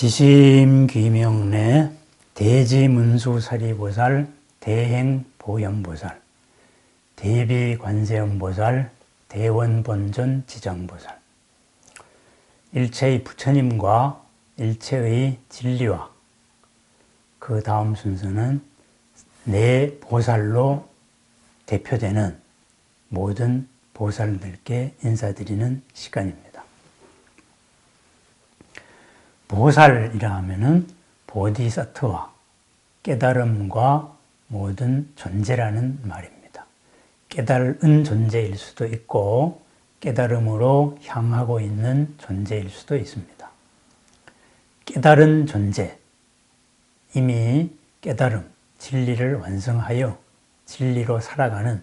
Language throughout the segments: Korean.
지심귀명내 대지문수사리보살 대행보현보살 대비관세음보살 대원본전 지장보살 일체의 부처님과 일체의 진리와 그 다음 순서는 내 보살로 대표되는 모든 보살들께 인사드리는 시간입니다. 보살이라 하면은 보디서트와 깨달음과 모든 존재라는 말입니다. 깨달은 존재일 수도 있고 깨달음으로 향하고 있는 존재일 수도 있습니다. 깨달은 존재, 이미 깨달음, 진리를 완성하여 진리로 살아가는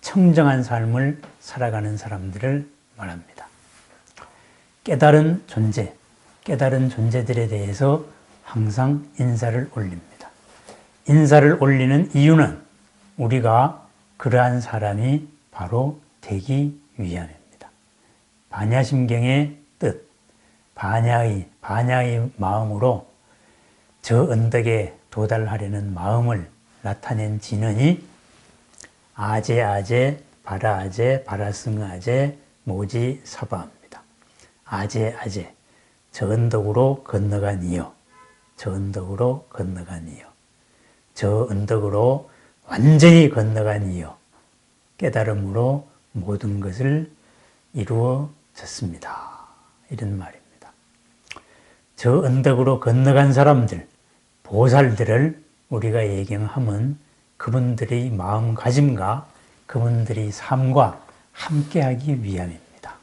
청정한 삶을 살아가는 사람들을 말합니다. 깨달은 존재, 깨달은 존재들에 대해서 항상 인사를 올립니다. 인사를 올리는 이유는 우리가 그러한 사람이 바로 되기 위함입니다. 반야심경의 뜻, 반야의, 반야의 마음으로 저 언덕에 도달하려는 마음을 나타낸 진언이 아제 아제, 바라 아제, 바라승 아제, 모지 사바입니다. 아제 아제, 저 언덕으로 건너간 이요. 저 언덕으로 건너간 이요. 저 언덕으로 완전히 건너간 이요. 깨달음으로 모든 것을 이루어졌습니다. 이런 말입니다. 저 언덕으로 건너간 사람들, 보살들을 우리가 예경하면 그분들의 마음가짐과 그분들의 삶과 함께하기 위함입니다.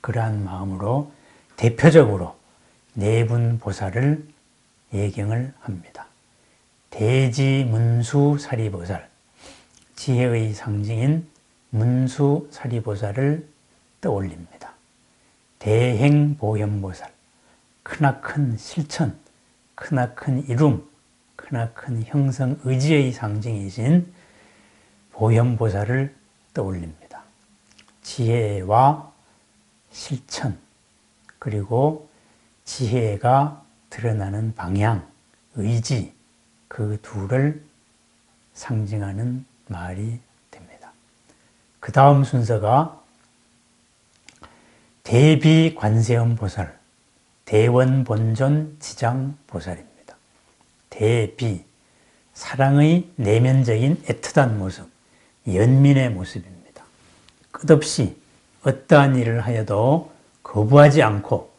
그러한 마음으로 대표적으로 네분 보살을 예경을 합니다. 대지문수 사리보살, 지혜의 상징인 문수 사리보살을 떠올립니다. 대행보현보살, 크나큰 실천, 크나큰 이룸, 크나큰 형성 의지의 상징이신 보현보살을 떠올립니다. 지혜와 실천, 그리고 지혜가 드러나는 방향, 의지, 그 둘을 상징하는 말이 됩니다. 그 다음 순서가 대비 관세음 보살, 대원 본존 지장 보살입니다. 대비, 사랑의 내면적인 애틋한 모습, 연민의 모습입니다. 끝없이 어떠한 일을 하여도 거부하지 않고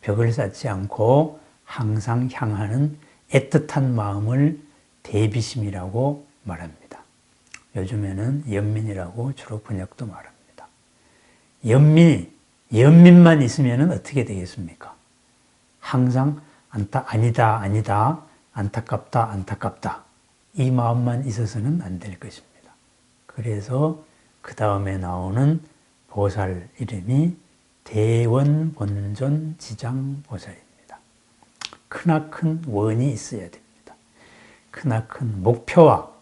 벽을 쌓지 않고 항상 향하는 애틋한 마음을 대비심이라고 말합니다. 요즘에는 연민이라고 주로 번역도 말합니다. 연민, 연민만 있으면 어떻게 되겠습니까? 항상 안타, 아니다, 아니다, 안타깝다, 안타깝다. 이 마음만 있어서는 안 될 것입니다. 그래서 그 다음에 나오는 보살 이름이 대원 본존 지장 보살입니다. 크나큰 원이 있어야 됩니다. 크나큰 목표와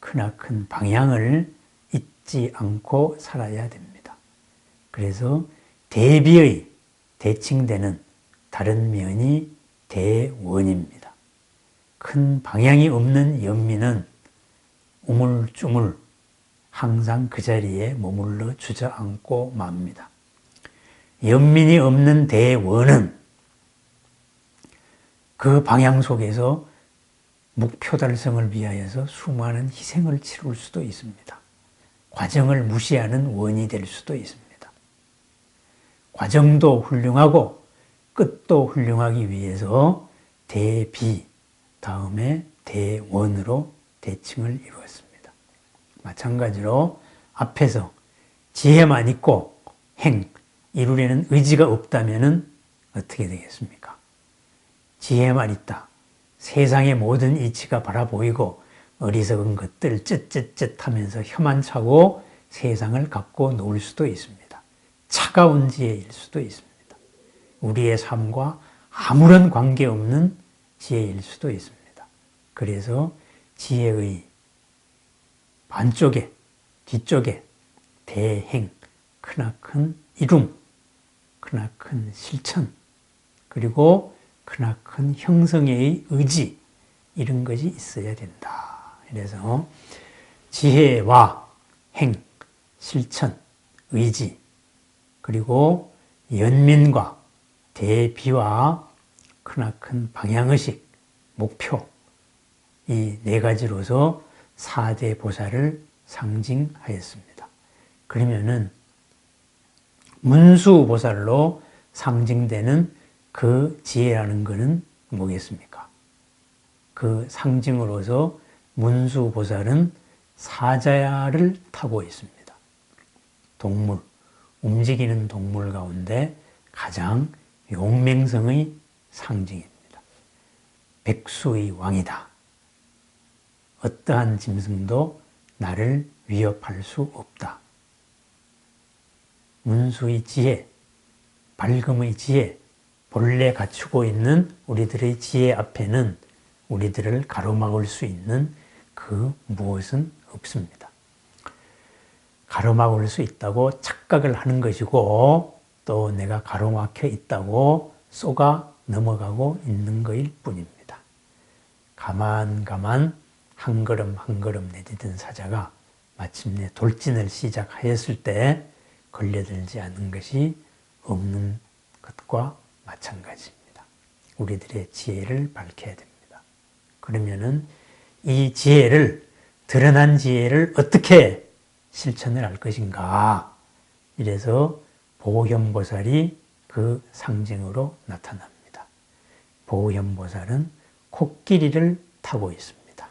크나큰 방향을 잊지 않고 살아야 됩니다. 그래서 대비의 대칭되는 다른 면이 대원입니다. 큰 방향이 없는 연민은 우물쭈물 항상 그 자리에 머물러 주저앉고 맙니다. 연민이 없는 대원은 그 방향 속에서 목표 달성을 위하여서 수많은 희생을 치룰 수도 있습니다. 과정을 무시하는 원이 될 수도 있습니다. 과정도 훌륭하고 끝도 훌륭하기 위해서 대비 다음에 대원으로 대칭을 이루었습니다. 마찬가지로 앞에서 지혜만 있고 행, 이루려는 의지가 없다면 어떻게 되겠습니까? 지혜만 있다. 세상의 모든 이치가 바라보이고 어리석은 것들 쯧쯧쯧 하면서 혀만 차고 세상을 갖고 놀 수도 있습니다. 차가운 지혜일 수도 있습니다. 우리의 삶과 아무런 관계없는 지혜일 수도 있습니다. 그래서 지혜의 반쪽에, 뒤쪽에 대행, 크나큰 이룸, 크나큰 실천, 그리고 크나큰 형성의 의지 이런 것이 있어야 된다. 그래서 지혜와 행, 실천, 의지 그리고 연민과 대비와 크나큰 방향의식, 목표 이 네 가지로서 사대 보살을 상징하였습니다. 그러면은 문수 보살로 상징되는 그 지혜라는 것은 뭐겠습니까? 그 상징으로서 문수 보살은 사자야를 타고 있습니다. 동물, 움직이는 동물 가운데 가장 용맹성의 상징입니다. 백수의 왕이다. 어떠한 짐승도 나를 위협할 수 없다. 문수의 지혜, 밝음의 지혜, 본래 갖추고 있는 우리들의 지혜 앞에는 우리들을 가로막을 수 있는 그 무엇은 없습니다. 가로막을 수 있다고 착각을 하는 것이고 또 내가 가로막혀 있다고 쏘가 넘어가고 있는 것일 뿐입니다. 가만 가만 한 걸음 한 걸음 내디딘 사자가 마침내 돌진을 시작하였을 때 걸려들지 않는 것이 없는 것과 마찬가지입니다. 우리들의 지혜를 밝혀야 됩니다. 그러면은 이 지혜를 드러난 지혜를 어떻게 실천을 할 것인가? 이래서 보현보살이 그 상징으로 나타납니다. 보현보살은 코끼리를 타고 있습니다.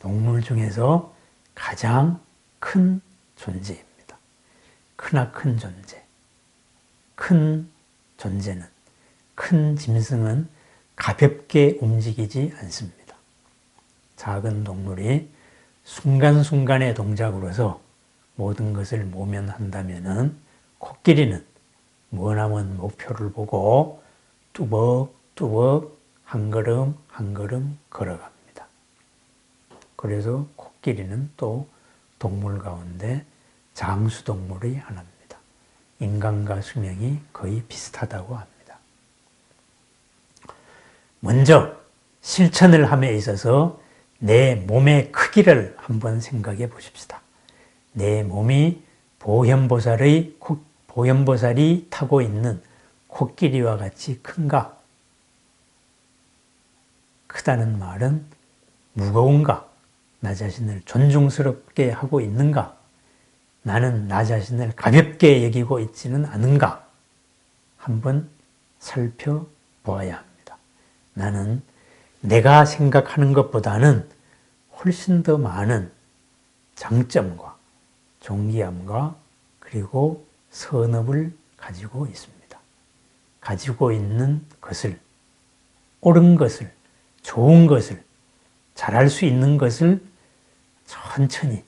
동물 중에서 가장 큰 존재입니다. 크나큰 존재. 큰 존재는, 큰 짐승은 가볍게 움직이지 않습니다. 작은 동물이 순간순간의 동작으로서 모든 것을 모면한다면 코끼리는 머나먼 목표를 보고 뚜벅뚜벅 한 걸음 한 걸음 걸어갑니다. 그래서 코끼리는 또 동물 가운데 장수동물의 하나입니다. 인간과 수명이 거의 비슷하다고 합니다. 먼저 실천을 함에 있어서 내 몸의 크기를 한번 생각해 보십시다. 내 몸이 보현보살의 보현보살이 타고 있는 코끼리와 같이 큰가? 크다는 말은 무거운가? 나 자신을 존중스럽게 하고 있는가? 나는 나 자신을 가볍게 여기고 있지는 않은가? 한번 살펴보아야 합니다. 나는 내가 생각하는 것보다는 훨씬 더 많은 장점과 존귀함과 그리고 선업을 가지고 있습니다. 가지고 있는 것을, 옳은 것을, 좋은 것을, 잘할 수 있는 것을 천천히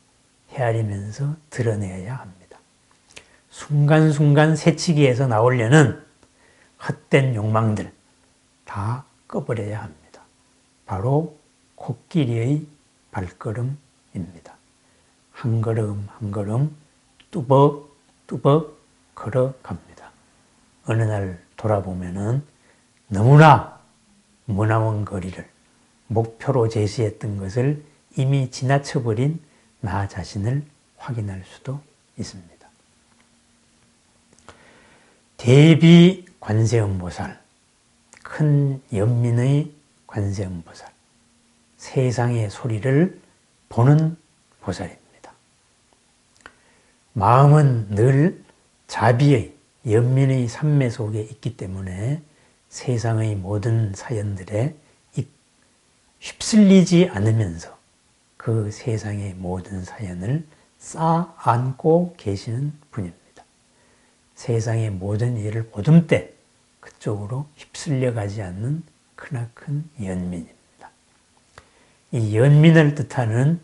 헤아리면서 드러내야 합니다. 순간순간 새치기에서 나오려는 헛된 욕망들 다 꺼버려야 합니다. 바로 코끼리의 발걸음입니다. 한 걸음 한 걸음 뚜벅 뚜벅 걸어갑니다. 어느 날 돌아보면은 너무나 머나먼 거리를 목표로 제시했던 것을 이미 지나쳐버린 나 자신을 확인할 수도 있습니다. 대비 관세음보살, 큰 연민의 관세음보살, 세상의 소리를 보는 보살입니다. 마음은 늘 자비의 연민의 산매 속에 있기 때문에 세상의 모든 사연들에 휩쓸리지 않으면서 그 세상의 모든 사연을 쌓아 안고 계시는 분입니다. 세상의 모든 일을 보듬 때 그쪽으로 휩쓸려 가지 않는 크나큰 연민입니다. 이 연민을 뜻하는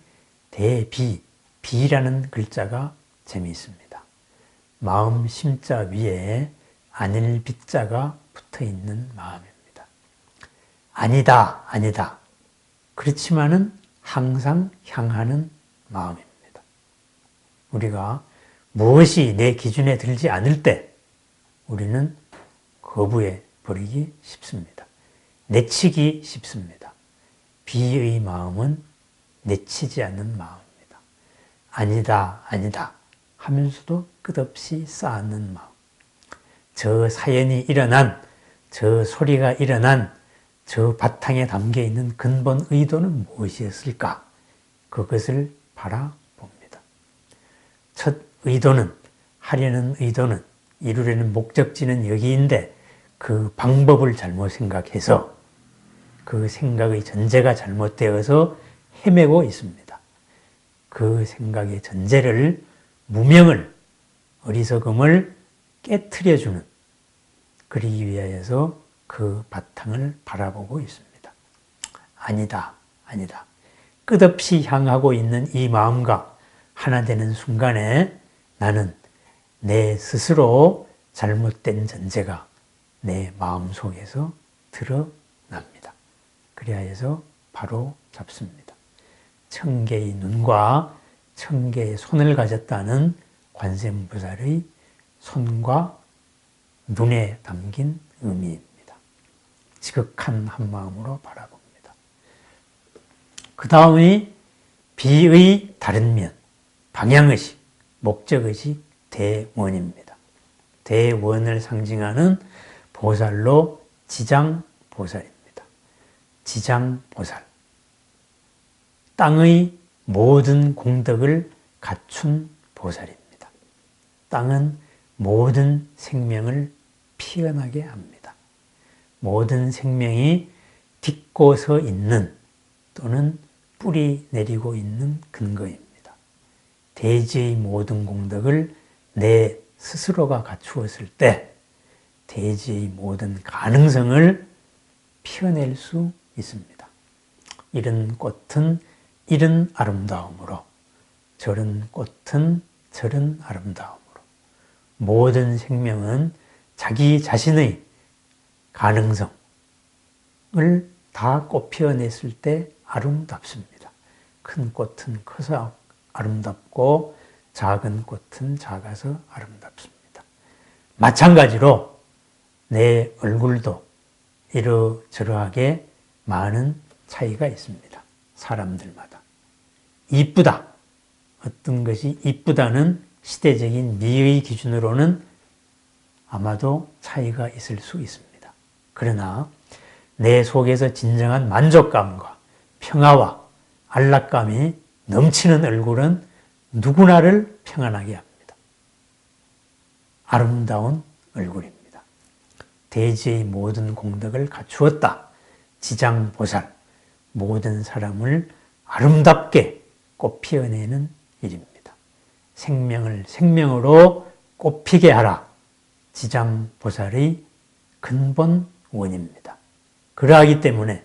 대비, 비라는 글자가 재미있습니다. 마음 심자 위에 아닐 빛자가 붙어 있는 마음입니다. 아니다, 아니다. 그렇지만은 항상 향하는 마음입니다. 우리가 무엇이 내 기준에 들지 않을 때 우리는 거부에 버리기 쉽습니다. 내치기 쉽습니다. 비의 마음은 내치지 않는 마음입니다. 아니다, 아니다 하면서도 끝없이 쌓는 마음. 저 사연이 일어난, 저 소리가 일어난 저 바탕에 담겨 있는 근본 의도는 무엇이었을까? 그것을 바라봅니다. 첫 의도는, 하려는 의도는, 이루려는 목적지는 여기인데 그 방법을 잘못 생각해서 그 생각의 전제가 잘못되어서 헤매고 있습니다. 그 생각의 전제를 무명을 어리석음을 깨트려주는 그리기 위하여서 그 바탕을 바라보고 있습니다. 아니다, 아니다. 끝없이 향하고 있는 이 마음과 하나 되는 순간에 나는 내 스스로 잘못된 전제가 내 마음 속에서 드러납니다. 그리하여서 바로 잡습니다. 청개의 눈과 청개의 손을 가졌다는 관세음보살의 손과 눈에 담긴 의미입니다. 지극한 한 마음으로 바라봅니다. 그 다음이 비의 다른 면, 방향의식, 목적의식, 대원입니다. 대원을 상징하는 보살로 지장보살입니다. 지장보살. 땅의 모든 공덕을 갖춘 보살입니다. 땅은 모든 생명을 피어나게 합니다. 모든 생명이 딛고 서 있는 또는 뿌리 내리고 있는 근거입니다. 대지의 모든 공덕을 내 스스로가 갖추었을 때 대지의 모든 가능성을 피어낼 수 있습니다. 이런 꽃은 이런 아름다움으로 저런 꽃은 저런 아름다움으로 모든 생명은 자기 자신의 가능성을 다 꽃피어냈을 때 아름답습니다. 큰 꽃은 커서 아름답고 작은 꽃은 작아서 아름답습니다. 마찬가지로 내 얼굴도 이러저러하게 많은 차이가 있습니다. 사람들마다. 이쁘다. 어떤 것이 이쁘다는 시대적인 미의 기준으로는 아마도 차이가 있을 수 있습니다. 그러나 내 속에서 진정한 만족감과 평화와 안락감이 넘치는 얼굴은 누구나를 평안하게 합니다. 아름다운 얼굴입니다. 대지의 모든 공덕을 갖추었다. 지장보살, 모든 사람을 아름답게 꽃 피어내는 일입니다. 생명을 생명으로 꽃피게 하라. 지장보살의 근본 원입니다. 그러하기 때문에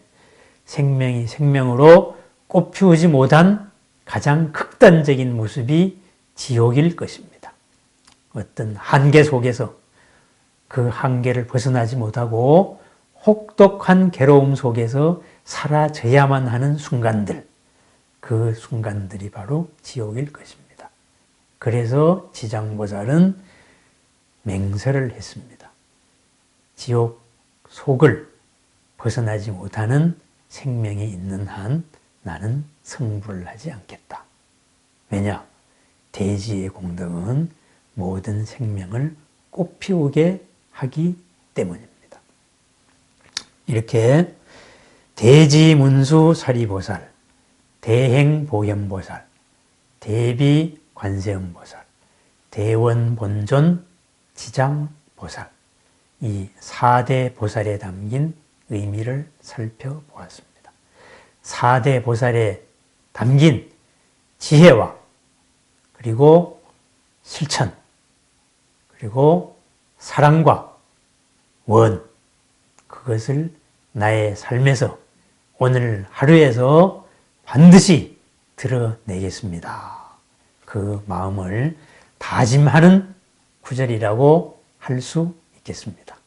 생명이 생명으로 꽃피우지 못한 가장 극단적인 모습이 지옥일 것입니다. 어떤 한계 속에서 그 한계를 벗어나지 못하고 혹독한 괴로움 속에서 사라져야만 하는 순간들, 그 순간들이 바로 지옥일 것입니다. 그래서 지장보살은 맹세를 했습니다. 지옥 속을 벗어나지 못하는 생명이 있는 한 나는 성불을 하지 않겠다. 왜냐? 대지의 공덕은 모든 생명을 꽃피우게 하기 때문입니다. 이렇게 대지문수 사리보살, 대행보현보살, 대비관세음보살, 대원본존 지장보살, 이 4대 보살에 담긴 의미를 살펴보았습니다. 4대 보살에 담긴 지혜와 그리고 실천, 그리고 사랑과 원, 그것을 나의 삶에서 오늘 하루에서 반드시 드러내겠습니다. 그 마음을 다짐하는 구절이라고 할 수 있겠습니다.